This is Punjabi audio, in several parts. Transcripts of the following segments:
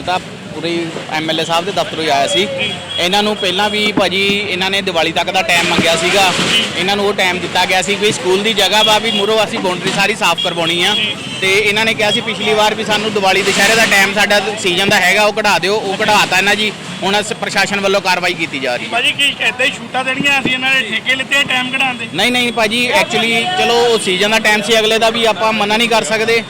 ਮੈਂ ਤਾਂ ਪੂਰੀ ਐਮਐਲਏ ਸਾਹਿਬ ਦੇ ਦਫ਼ਤਰੋਂ ਹੀ ਆਇਆ ਸੀ। ਇਹਨਾਂ ਨੂੰ ਪਹਿਲਾਂ ਵੀ ਭਾਜੀ ਇਹਨਾਂ ਨੇ ਦੀਵਾਲੀ ਤੱਕ ਦਾ ਟਾਈਮ ਮੰਗਿਆ ਸੀਗਾ। ਇਹਨਾਂ ਨੂੰ ਉਹ ਟਾਈਮ ਦਿੱਤਾ ਗਿਆ ਸੀ ਵੀ ਸਕੂਲ ਦੀ ਜਗ੍ਹਾ ਵਾ ਵੀ ਮੂਰੋ ਅਸੀਂ ਬਾਉਂਡਰੀ ਸਾਰੀ ਸਾਫ਼ ਕਰਵਾਉਣੀ ਆ। ਤੇ ਇਹਨਾਂ ਨੇ ਕਿਹਾ ਸੀ ਪਿਛਲੀ ਵਾਰ ਵੀ ਸਾਨੂੰ ਦੀਵਾਲੀ ਦੁਸ਼ਹਿਰੇ ਦਾ ਟਾਈਮ ਸਾਡਾ ਸੀਜ਼ਨ ਦਾ ਹੈਗਾ ਉਹ ਕਢਾ ਦਿਓ ਉਹ ਕਢਾਤਾ ਇਹਨਾਂ ਜੀ। ਹੁਣ ਅਸ ਪ੍ਰਸ਼ਾਸਨ ਵੱਲੋਂ ਕਾਰਵਾਈ ਕੀਤੀ ਜਾ ਰਹੀ ਹੈ। ਭਾਜੀ ਕੀ ਏਦਾਂ ਹੀ ਛੂਟਾਂ ਦੇਣੀਆਂ ਅਸੀਂ ਇਹਨਾਂ ਨੇ ਠੇਕੇ ਲਿੱਤੇ ਟਾਈਮ ਕਢਾਉਣ ਦੇ? ਨਹੀਂ ਨਹੀਂ ਭਾਜੀ ਐਕਚੁਅਲੀ ਚਲੋ ਉਹ ਸੀਜ਼ਨ ਦਾ ਟਾਈਮ ਸੀ ਅਗਲੇ ਦਾ ਵੀ ਆਪਾਂ ਮਨਾ ਨਹੀਂ ਕਰ ਸਕਦੇ।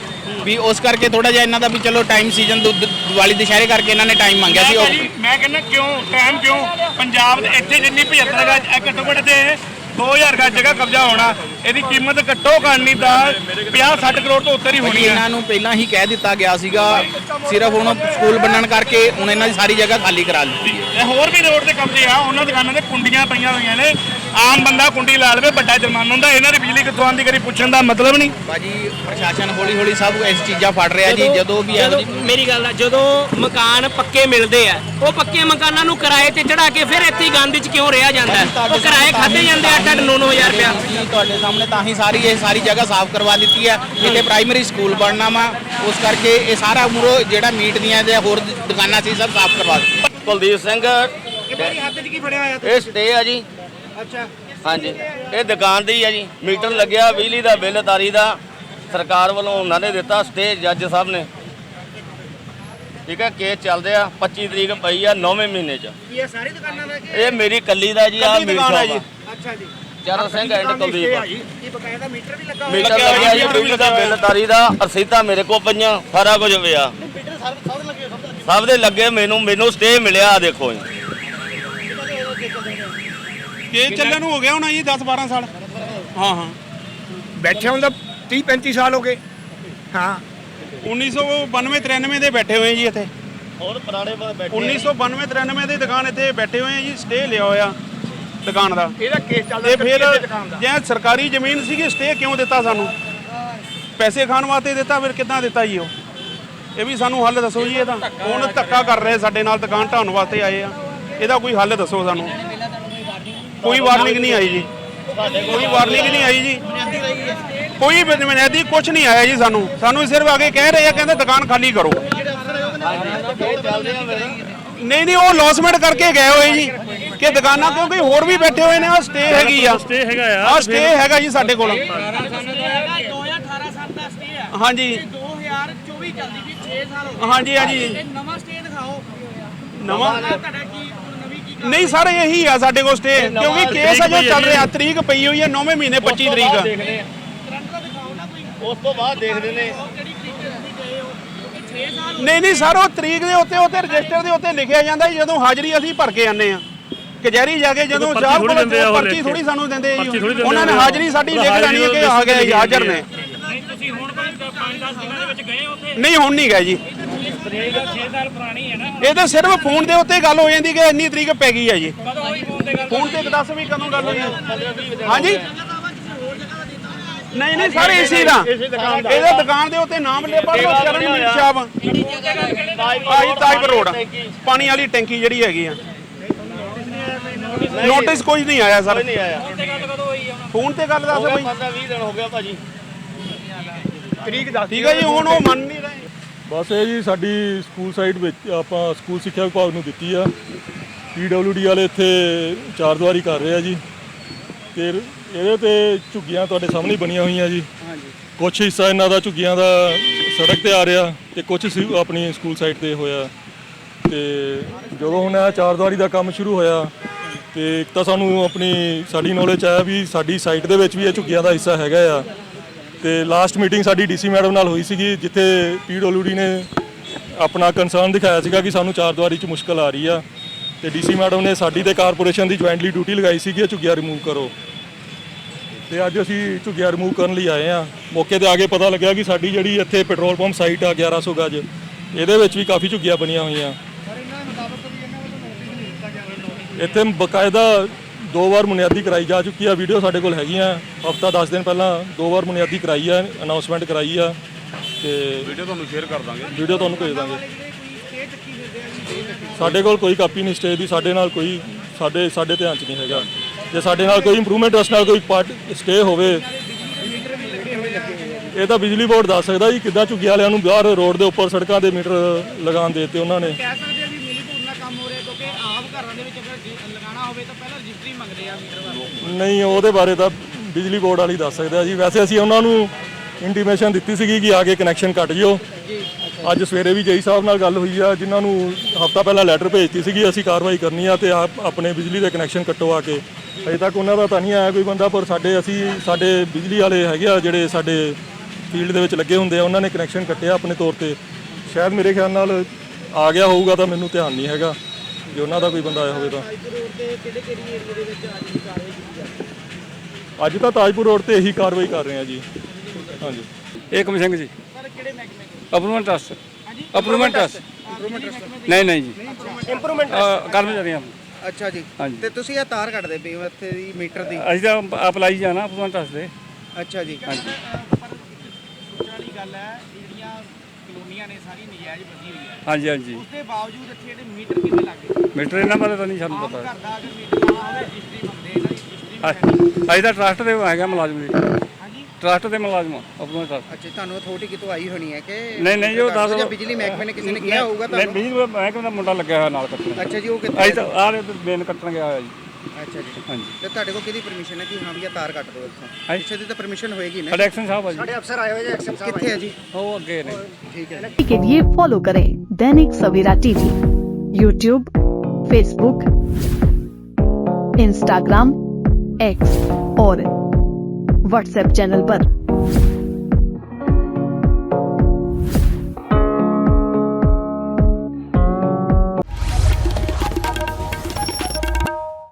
ਵੀ ਉਸ ਕਰਕੇ ਥੋੜਾ ਜਿਹਾ ਇਹਨਾਂ ਦਾ ਵੀ ਚਲੋ ਟਾਈਮ ਸੀਜ਼ਨ ਦੀਵਾਲੀ ਦੁਸ਼ਹਿਰੇ ਕਰਕੇ ਇਹਨਾਂ ਨੇ ਟਾਈਮ ਮੰਗਿਆ ਸੀ ਮੈਂ ਉਹ ਭਾਜੀ ਮੈਂ ਕਹਿੰਦਾ ਕਿਉਂ ਟਾਈਮ ਕਿਉਂ? ਪੰਜਾਬ ਦੇ ਇੱਥੇ ਜਿੰਨੀ 75 ਗਜ ਇਹ ਘੱਟੋ ਘੱਟ ਤੇ 2000 ਗਜ ਜਗ੍ਹਾ ਕਬਜ਼ਾ ਹੋਣਾ ਇਹਦੀ ਕੀਮਤ ਘੱਟੋ ਨਹੀਂ ਤਾਂ 50 60 ਕਰੋੜ ਤੋਂ ਉੱਤਰ ਹੀ ਹੋਣੀ ਹੈ। ਇਹਨਾਂ ਨੂੰ ਪਹਿਲਾਂ ਹੀ ਕਹਿ ਦਿੱਤਾ ਗਿਆ ਸੀਗਾ ਸਿਰਫ ਹੁਣ ਸਕੂਲ ਬਣਨ ਕਰਕੇ ਹੁਣ ਇਹਨਾਂ ਦੀ ਸਾਰੀ ਜਗ੍ਹਾ ਖਾਲੀ ਕਰਾ ਇਹ ਹੋਰ ਵੀ ਰੋਡ ਤੇ ਕਬਜ਼ੇ ਆ ਉਹਨਾਂ ਦੁਕਾਨਾਂ ਤੇ ਕੁੰਡੀਆਂ ਪਈਆਂ ਹੋਈਆਂ ਨੇ ਆਮ ਬੰਦਾ ਕੁੰਡੀ ਲਾ ਲਵੇ ਵੱਡਾ ਜੁਰਮਾਨਾ ਹੁੰਦਾ ਇਹਨਾਂ ਦੀ ਬਿਜਲੀ ਕਿੱਥੋਂ ਆਉਂਦੀ ਕਰੀ ਪੁੱਛਣ ਦਾ ਮਤਲਬ ਨਹੀਂ। ਭਾਜੀ ਪ੍ਰਸ਼ਾਸਨ ਹੌਲੀ ਹੌਲੀ ਸਭ ਇਸ ਚੀਜ਼ਾਂ ਫੜ ਰਿਹਾ ਜੀ ਜਦੋਂ ਵੀ ਇਹੋ ਜਿਹੀ ਮੇਰੀ ਗੱਲ ਆ ਜਦੋਂ ਮਕਾਨ ਪੱਕੇ ਮਿਲਦੇ ਆ ਉਹ ਪੱਕੇ ਮਕਾਨਾਂ ਨੂੰ ਕਿਰਾਏ ਤੇ ਚੜਾ ਕੇ ਫਿਰ ਇੱਥੇ ਗੰਦ 'ਚ ਕਿਉਂ ਰਿਹਾ ਜਾਂਦਾ? ਉਹ ਕਿਰਾਏ ਖਾਦੇ ਜਾਂਦੇ ਆ 8 9 9000 ਰੁਪਇਆ। ਜੀ ਤੁਹਾਡੇ ਸਾਹਮਣੇ ਤਾਂ ਹੀ ਸਾਰੀ ਇਹ ਸਾਰੀ ਜਗ੍ਹਾ ਸਾਫ਼ ਕਰਵਾ ਦਿੱਤੀ ਹੈ। ਇੱਥੇ ਪ੍ਰਾਇਮਰੀ ਸਕੂਲ ਬਣਨਾ ਵਾ ਉਸ ਕਰਕੇ ਇਹ ਸਾਰਾ ਮੂਰੋ ਜਿਹੜਾ ਮੀਟ ਦੀਆਂ ਤੇ ਹੋਰ ਦੁਕਾਨਾਂ ਸੀ ਸਭ ਸਾਫ਼ ਕਰਵਾ ਦਿੱਤੀ। ਕੁਲਦੀਪ ਸਿੰਘ ਮੇਰੀ ਹੱਥ 'ਚ ਕੀ ਫੜਿਆ ਹੋਇਆ ਇਹ ਸਟੇ ਆ ਜੀ। ਅੱਛਾ। ਹਾਂਜੀ। ਇਹ ਦੁਕਾਨ ਦੀ ਆ ਜੀ। ਮੀਟਰ ਲੱਗਿਆ ਬਿਜਲੀ ਦਾ ਬਿੱਲ ਤਾਰੀ ਦਾ। ਸਰਕਾਰ ਵੱਲੋਂ ਉਹਨਾਂ ਨੇ ਦਿੱਤਾ ਸਟੇ ਜੱਜ ਸਾਹਿਬ ਨੇ। ਠੀਕ ਹੈ ਕੇਸ ਚੱਲਦੇ ਆ 25 ਤਰੀਕ ਪਈ ਆ 9ਵੇਂ ਮਹੀਨੇ ਚ। ਇਹ ਸਾਰੀ ਦੁਕਾਨਾਂ ਦਾ ਇਹ ਮੇਰੀ ਕੱਲੀ ਦਾ ਜੀ ਆ ਕੱਲੀ ਦੁਕਾਨ ਜੀ। ਆ ਅੱਛਾ ਜੀ। ਚਰਨ ਸਿੰਘ ਐਂਡ ਕੁਲਦੀਪ ਇਹ ਬਕਾਇਦਾ ਮੀਟਰ ਵੀ ਲੱਗਾ ਮੀਟਰ ਲੱਗਿਆ ਜੀ ਬਿਜਲੀ ਦਾ ਬਿੱਲ ਤਾਰੀ ਦਾ। ਰਸੀਦਾਂ ਮੇਰੇ ਕੋਲ ਪਈਆਂ ਸਾਰਾ ਕੁਝ ਪਿਆ। ਸਭ ਦੇ ਲੱਗੇ ਮੈਨੂੰ ਮੈਨੂੰ ਸਟੇ ਮਿਲਿਆ ਦੇਖੋ ਜੀ। ਕੇਸ ਚੱਲਣ ਨੂੰ ਹੋ ਗਿਆ ਹੋਣਾ ਜੀ 10 12 ਸਾਲ। ਹਾਂ ਹਾਂ। ਬੈਠੇ ਹੁਣ ਤਾਂ 30 35 ਸਾਲ ਹੋ ਗਏ। ਹਾਂ। 1992 93 ਦੇ ਬੈਠੇ ਹੋਏ ਜੀ ਇੱਥੇ। ਹੋਰ ਪੁਰਾਣੇ ਬੈਠੇ 1992 93 ਦੀ ਦੁਕਾਨ ਇੱਥੇ ਬੈਠੇ ਹੋਏ ਆ ਜੀ ਸਟੇ ਲਿਆ ਹੋਇਆ ਦੁਕਾਨ ਦਾ। ਇਹਦਾ ਕੇਸ ਚੱਲਦਾ ਤੇ ਫਿਰ ਜੇ ਸਰਕਾਰੀ ਜ਼ਮੀਨ ਸੀਗੀ ਸਟੇ ਕਿਉਂ ਦਿੱਤਾ ਸਾਨੂੰ? ਪੈਸੇ ਖਾਣ ਵਾਸਤੇ ਦਿੱਤਾ ਫਿਰ ਕਿੱਦਾਂ ਦਿੱਤਾ ਜੀ ਉਹ? ਇਹ ਵੀ ਸਾਨੂੰ ਹੱਲ ਦੱਸੋ ਜੀ ਇਹਦਾ ਹੁਣ ਧੱਕਾ ਕਰ ਰਹੇ ਸਾਡੇ ਨਾਲ ਦੁਕਾਨ ਢਾਉਣ ਵਾਸਤੇ ਆਏ ਆ। ਇਹਦਾ ਕੋਈ ਹੱਲ ਦੱਸੋ ਸਾਨੂੰ। ਕੋਈ ਵਾਰਨਿੰਗ ਨਹੀਂ ਆਈ ਜੀ। ਕੋਈ ਵਾਰਨਿੰਗ ਨਹੀਂ ਆਈ ਜੀ। ਕੋਈ ਬਨਿਆਦੀ ਕੁਝ ਨਹੀਂ ਆਇਆ ਜੀ ਸਾਨੂੰ। ਸਾਨੂੰ ਸਿਰਫ ਆ ਕੇ ਕਹਿ ਰਹੇ ਆ ਕਹਿੰਦੇ ਦੁਕਾਨ ਖਾਲੀ ਕਰੋ। ਨਹੀਂ ਨਹੀਂ ਉਹ ਲੌਸਮੈਂਟ ਕਰਕੇ ਗਏ ਹੋਏ ਜੀ ਕਿ ਦੁਕਾਨਾਂ ਕਿਉਂਕਿ ਹੋਰ ਵੀ ਬੈਠੇ ਹੋਏ ਨੇ ਆ ਸਟੇ ਹੈਗੀ ਆ। ਸਟੇ ਹੈਗਾ ਆ। ਆ ਸਟੇ ਹੈਗਾ ਜੀ ਸਾਡੇ ਕੋਲ। 2018 ਸਾਲ ਦਾ ਸਟੇ ਆ ਹਾਂਜੀ। 2024 ਚੱਲਦੀ ਵੀ 6 ਸਾਲ ਹੋ ਹਾਂਜੀ ਹਾਂਜੀ। ਗਏ ਨਵਾਂ ਸਟੇ ਦਿਖਾਓ। ਨਵਾਂ? ਤੁਹਾਡਾ ਕੀ ਨਹੀਂ ਸਰ ਇਹੀ ਆ ਸਾਡੇ ਕੋਲ ਸਟੇ ਕਿਉਂਕਿ ਕੇਸ ਅਜੇ ਚੱਲ ਰਿਹਾ ਤਰੀਕ ਪਈ ਹੋਈ ਹੈ 9ਵੇਂ ਮਹੀਨੇ 25 ਤਰੀਕ ਕਰੰਟ ਦਾ ਦਿਖਾਓ ਨਾ ਕੋਈ ਉਸ ਤੋਂ ਬਾਅਦ ਦੇਖਦੇ ਨੇ। ਜਿਹੜੀ ਤਰੀਕ ਤੇ ਤੁਸੀਂ ਗਏ ਹੋ ਕਿਉਂਕਿ 6 ਸਾਲ ਨਹੀਂ ਨਹੀਂ ਸਰ ਉਹ ਤਰੀਕ ਦੇ ਉੱਤੇ ਉੱਤੇ ਰਜਿਸਟਰ ਦੇ ਉੱਤੇ ਲਿਖਿਆ ਜਾਂਦਾ ਜਦੋਂ ਹਾਜ਼ਰੀ ਅਸੀਂ ਭਰ ਕੇ ਆਨੇ ਆ ਕਚਹਿਰੀ ਜਾ ਕੇ ਜਦੋਂ ਸਾਹਿਬ ਕੋਲ ਦਿੰਦੇ ਆ ਉਹ ਪਰਚੀ ਥੋੜੀ ਸਾਨੂੰ ਦਿੰਦੇ ਉਹਨਾਂ ਨੇ। ਹਾਜ਼ਰੀ ਸਾਡੀ ਲਿਖ ਲੈਣੀ ਹੈ ਕਿ ਆ ਗਏ ਹਾਜ਼ਰ ਨੇ। ਨਹੀਂ ਤੁਸੀਂ ਹੁਣ 5-10 ਦਿਨਾਂ ਦੇ ਵਿੱਚ ਗਏ ਉੱਥੇ। ਨਹੀਂ ਹੁਣ ਨਹੀਂ ਗਏ ਜੀ। ਤਰੀਕ 6 ਸਾਲ ਪੁਰਾਣੀ ਹੈ ਨਾ। ਇਹ ਤਾਂ ਸਿਰਫ ਫੋਨ ਦੇ ਉੱਤੇ ਗੱਲ ਹੋ ਜਾਂਦੀ ਕਿ ਇੰਨੀ ਤਰੀਕ ਪੈ ਗਈ ਹੈ ਜੀ। ਫੋਨ ਤੇ ਦੱਸ ਵੀ ਕਦੋਂ ਗੱਲ ਹੋਈ। ਹੈ ਹਾਂਜੀ। ਨਹੀਂ ਨਹੀਂ ਸਾਰੇ ਇਸੇ ਦਾ। ਇਹਦੇ ਦੁਕਾਨ ਦੇ ਉੱਤੇ ਨਾਮ ਪਰ ਚਰਨ ਮੀਟ ਸ਼ਾਪ ਆਈ ਤਾਈਪ ਰੋਡ ਪਾਣੀ ਵਾਲੀ ਟੈਂਕੀ ਜਿਹੜੀ ਹੈਗੀ ਆ। ਨੋਟਿਸ ਕੋਈ ਨਹੀਂ ਆਇਆ ਸਰ। ਨਹੀਂ ਆਇਆ। ਫੋਨ ਤੇ ਗੱਲ ਦੱਸ ਬਈ। 15 20 ਦਿਨ ਹੋ ਗਿਆ ਭਾਜੀ। ਤਰੀਕ ਦੱਸ ਠੀਕ ਹੈ ਜੀ ਹੁਣ ਉਹ ਮੰਨ ਨਹੀਂ ਰਹੇ। ਬਸ ਇਹ ਜੀ ਸਾਡੀ ਸਕੂਲ ਸਾਈਡ ਵਿੱਚ ਆਪਾਂ ਸਕੂਲ ਸਿੱਖਿਆ ਵਿਭਾਗ ਨੂੰ ਦਿੱਤੀ ਆ। ਪੀਡਬਲਯੂਡੀ ਵਾਲੇ ਇੱਥੇ ਚਾਰ ਦੀਵਾਰੀ ਕਰ ਰਹੇ ਆ ਜੀ। ਤੇ ਇਹਦੇ ਤੇ ਝੁੱਗੀਆਂ ਤੁਹਾਡੇ ਸਾਹਮਣੇ ਬਣੀਆਂ ਹੋਈਆਂ ਜੀ। ਕੁਝ ਹਿੱਸਾ ਇਹਨਾਂ ਦਾ ਝੁੱਗੀਆਂ ਦਾ ਸੜਕ ਤੇ ਆ ਰਿਹਾ ਤੇ ਕੁਝ ਆਪਣੀ ਸਕੂਲ ਸਾਈਡ ਤੇ ਹੋਇਆ। ਤੇ ਜਦੋਂ ਹੁਣ ਇਹ ਚਾਰ ਦੀਵਾਰੀ ਦਾ ਕੰਮ ਸ਼ੁਰੂ ਹੋਇਆ ਤੇ ਇੱਕ ਤਾਂ ਸਾਨੂੰ ਆਪਣੀ ਸਾਡੀ ਨੌਲੇਜ ਆਇਆ ਵੀ ਸਾਡੀ ਸਾਈਟ ਦੇ ਵਿੱਚ ਵੀ ਇਹ ਝੁੱਗੀਆਂ ਦਾ ਹਿੱਸਾ ਹੈਗਾ ਆ। ਤੇ ਲਾਸਟ ਮੀਟਿੰਗ ਸਾਡੀ ਡੀਸੀ ਮੈਡਮ ਨਾਲ ਹੋਈ ਸੀਗੀ ਜਿੱਥੇ ਪੀਡਬਲਯੂਡੀ ਨੇ ਆਪਣਾ ਕੰਸਰਨ ਦਿਖਾਇਆ ਸੀਗਾ ਕਿ ਸਾਨੂੰ ਚਾਰ ਦੀਵਾਰੀ 'ਚ ਮੁਸ਼ਕਲ ਆ ਰਹੀ ਆ। ਤੇ ਡੀਸੀ ਮੈਡਮ ਨੇ ਸਾਡੀ ਤੇ ਕਾਰਪੋਰੇਸ਼ਨ ਦੀ ਜੁਆਇੰਟਲੀ ਡਿਊਟੀ ਲਗਾਈ ਸੀਗੀ ਝੁੱਗੀਆਂ ਰਿਮੂਵ ਕਰੋ। ਤੇ ਅੱਜ ਅਸੀਂ ਝੁੱਗੀਆਂ ਰਿਮੂਵ ਕਰਨ ਲਈ ਆਏ ਆ। ਮੌਕੇ ਤੇ ਆ ਕੇ ਪਤਾ ਲੱਗਿਆ ਕਿ ਸਾਡੀ ਜਿਹੜੀ ਇੱਥੇ ਪੈਟਰੋਲ ਪੰਪ ਸਾਈਟ ਆ 1100 ਗਜ ਇਹਦੇ ਵਿੱਚ ਵੀ ਕਾਫੀ ਝੁੱਗੀਆਂ ਬਣੀਆਂ ਹੋਈਆਂ। ਇੱਥੇ ਬਕਾਇਦਾ ਦੋ ਵਾਰ ਬੁਨਿਆਦੀ ਕਰਾਈ ਜਾ ਚੁੱਕੀ ਆ। ਵੀਡੀਓ ਸਾਡੇ ਕੋਲ ਹੈਗੀਆਂ। ਹਫਤਾ 10 ਦਿਨ ਪਹਿਲਾਂ ਦੋ ਵਾਰ ਬੁਨਿਆਦੀ ਕਰਾਈ ਆ ਅਨਾਉਂਸਮੈਂਟ ਕਰਾਈ ਆ ਤੇ ਵੀਡੀਓ ਤੁਹਾਨੂੰ ਸ਼ੇਅਰ ਕਰ ਦਾਂਗੇ। ਵੀਡੀਓ ਤੁਹਾਨੂੰ ਭੇਜ ਦਾਂਗੇ। ਸਾਡੇ ਕੋਲ ਕੋਈ ਕਾਪੀ ਨਹੀਂ ਸਟੇ ਦੀ ਸਾਡੇ ਨਾਲ ਕੋਈ ਸਾਡੇ ਸਾਡੇ ਧਿਆਨ 'ਚ ਨਹੀਂ ਹੈਗਾ। ਜੇ ਸਾਡੇ ਨਾਲ ਕੋਈ ਇੰਪਰੂਵਮੈਂਟ ਉਸ ਨਾਲ ਕੋਈ ਪਾਰਟ ਸਟੇ ਹੋਵੇ। ਇਹ ਤਾਂ ਬਿਜਲੀ ਬੋਰਡ ਦੱਸ ਸਕਦਾ ਜੀ ਕਿੱਦਾਂ ਝੁੱਗੀ ਵਾਲਿਆਂ ਨੂੰ ਬਾਹਰ ਰੋਡ ਦੇ ਉੱਪਰ ਸੜਕਾਂ ਦੇ ਮੀਟਰ ਲਗਾਉਣ ਦੇ ਦਿੱਤੇ ਉਹਨਾਂ ਨੇ ਕਹਿ ਸਕਦੇ ਆ ਵੀ ਮਿਲੀ ਭੁਗਤ ਨਾਲ ਕੰਮ ਹੋ ਰਿਹਾ ਕਿਉਂਕਿ ਆਮ ਘਰਾਂ ਦੇ ਵਿੱਚ ਅਗਰ ਜੀ- ਲਗਾਉਣਾ ਹੋਵੇ ਤਾਂ ਪਹਿਲਾਂ ਰਜਿਸਟਰੀ ਮੰਗਦੇ ਆ ਮੀਟਰ ਵਾਲੇ। ਨਹੀਂ ਉਹਦੇ ਬਾਰੇ ਤਾਂ ਬਿਜਲੀ ਬੋਰਡ ਵਾਲੀ ਦੱਸ ਸਕਦਾ ਜੀ। ਵੈਸੇ ਅਸੀਂ ਉਹਨਾਂ ਨੂੰ ਇੰਟੀਮੇਸ਼ਨ ਦਿੱਤੀ ਸੀਗੀ ਕਿ ਆ ਕੇ ਕਨੈਕਸ਼ਨ ਕੱਟ ਜਿਓ। ਅੱਜ ਸਵੇਰੇ ਵੀ ਜਈ ਸਾਹਿਬ ਨਾਲ ਗੱਲ ਹੋਈ ਆ। ਜਿਨ੍ਹਾਂ ਨੂੰ ਹਫਤਾ ਪਹਿਲਾਂ ਲੈਟਰ ਭੇਜਤੀ ਸੀਗੀ ਅਸੀਂ ਕਾਰਵਾਈ ਕਰਨੀ ਆ ਤੇ ਆਪ ਆਪਣੇ ਬਿਜਲੀ ਦੇ ਕਨੈਕਸ਼ਨ ਕੱਟੋ ਆ ਕੇ। ਅਜੇ ਤੱਕ ਉਹਨਾਂ ਦਾ ਤਾਂ ਨਹੀਂ ਆਇਆ ਕੋਈ ਬੰਦਾ ਪਰ ਸਾਡੇ ਅਸੀਂ ਸਾਡੇ ਬਿਜਲੀ ਵਾਲੇ ਹੈਗੇ ਆ ਜਿਹੜੇ ਸਾਡੇ ਫੀਲਡ ਦੇ ਵਿੱਚ ਲੱਗੇ ਹੁੰਦੇ ਆ ਉਹਨਾਂ ਨੇ ਕਨੈਕਸ਼ਨ ਕੱਟਿਆ ਆਪਣੇ ਤੌਰ ਤੇ। ਸ਼ਾਇਦ ਮੇਰੇ ਖਿਆਲ ਨਾਲ ਆ ਗਿਆ ਹੋਊਗਾ ਤਾਂ ਮੈਨੂੰ ਧਿਆਨ ਨਹੀਂ ਹੈਗਾ। ਜੇ ਉਹਨਾਂ ਦਾ ਕੋਈ ਬੰਦਾ ਆਇਆ ਹੋਵੇ ਤਾਂ। ਅੱਜ ਤਾਂ ਤਾਜਪੁਰ ਰੋਡ ਤੇ ਇਹੀ ਕਾਰਵਾਈ ਕਰ ਰਹੇ ਆ ਜੀ। ਹਾਂਜੀ। ਏਕਮ ਸਿੰਘ ਜੀ। ਅਪਰੂਵਮੈਂਟ ਟਰਸਟ ਅਪਰੂਵਮੈਂਟ ਟਰਸਟ ਨਹੀਂ ਨਹੀਂ ਜੀ। ਇੰਪਰੂਵਮੈਂਟ ਕਰਮਚਾਰੀ ਹਾਂ ਅੱਛਾ ਜੀ। ਹਾਂਜੀ। ਤੇ ਤੁਸੀਂ ਇਹ ਤਾਰ ਕੱਢਦੇ ਪਏ ਹੋ ਇੱਥੇ ਦੀ ਮੀਟਰ ਦੀ। ਅਸੀਂ ਤਾਂ ਅਪਲਾਈ ਜਾਣਾ ਅਪਰੂਵਮੈਂਟ ਟਰਸਟ ਦੇ ਅੱਛਾ ਜੀ। ਸੋਚਣ ਵਾਲੀ ਗੱਲ ਹੈ ਜਿਹੜੀਆਂ ਕਲੋਨੀਆਂ ਨੇ ਸਾਰੀ ਨਜਾਇਜ਼ ਬਣੀ ਹੋਈ ਹੈ। ਹਾਂਜੀ ਹਾਂਜੀ। ਉਸ ਦੇ ਬਾਵਜੂਦ ਇੱਥੇ ਜਿਹੜੇ ਮੀਟਰ ਕਿੰਨੇ ਲੱਗੇ ਮੀਟਰ ਇਹਨਾਂ ਬਾਰੇ ਤਾਂ ਨਹੀਂ ਸਾਨੂੰ ਆਮ ਪਤਾ। ਘਰ ਦਾ ਅਗਰ ਮੀਟਰ ਲਾਉਣਾ ਹੋਵੇ ਰਜਿਸਟਰੀ ਮੰਗਦੇ ਇਹਨਾਂ ਦੀ ਰਜਿਸਟਰੀ ਹਾਂ, ਅਸੀਂ ਤਾਂ ਟਰਸਟ ਦੇ ਹੈਗਾ ਮੁਲਾਜ਼ਮ ਜੀ। ਹਾਂਜੀ? ਟਰਸਟ ਦੇ ਮੁਲਾਜ਼ਮ ਅਪਰੂਵਮੈਂਟ ਟਰਸਟ ਅੱਛਾ ਤੁਹਾਨੂੰ ਅਥਾਰਟੀ ਕਿਤੋਂ ਆਈ ਹੋਣੀ ਹੈ ਕਿ ਨਹੀਂ, ਨਹੀਂ, ਉਹ ਦੱਸ ਜਾਂ। ਬਿਜਲੀ ਮਹਿਕਮੇ ਨੇ ਕਿਸੇ ਨੇ ਕਿਹਾ ਹੋਊਗਾ ਨਹੀਂ ਤੁਹਾਨੂੰ? ਬਿਜਲੀ ਮਹਿਕਮੇ ਦਾ ਮੁੰਡਾ ਲੱਗਿਆ ਹੋਇਆ ਨਾਲ ਕੱਟਣ। ਅੱਛਾ ਜੀ ਉਹ ਕਿੱਥੇ ਤਾਂ ਆਹ ਬੇਨ ਕੱਟਣ ਗਿਆ ਹੋਇਆ ਜੀ। ਅੱਛਾ ਜੀ ਹਾਂਜੀ ਤੇ ਤੁਹਾਡੇ ਕੋਲ ਕਿਹਦੀ ਪਰਮਿਸ਼ਨ ਹੈ ਕਿ ਹਾਂ ਵੀ ਇਹ ਤਾਰ ਕੱਟ ਦਿਓ ਇੱਥੋਂ ਹਾਂਜੀ। ਕਿਸੇ ਦੀ ਤਾਂ ਪਰਮਿਸ਼ਨ ਹੋਏਗੀ ਨਾ ਸਾਡੇ ਐਕਸ਼ਨ ਸਾਹਿਬ ਆ ਜੀ ਕਿੱਥੇ ਹੈ ਜੀ ਉਹ ਅੱਗੇ ਨੇ ਠੀਕ ਹੈ के लिए फॉलो करें Dainik Savera TV YouTube Facebook Instagram X और व्हाट्सएप चैनल पर।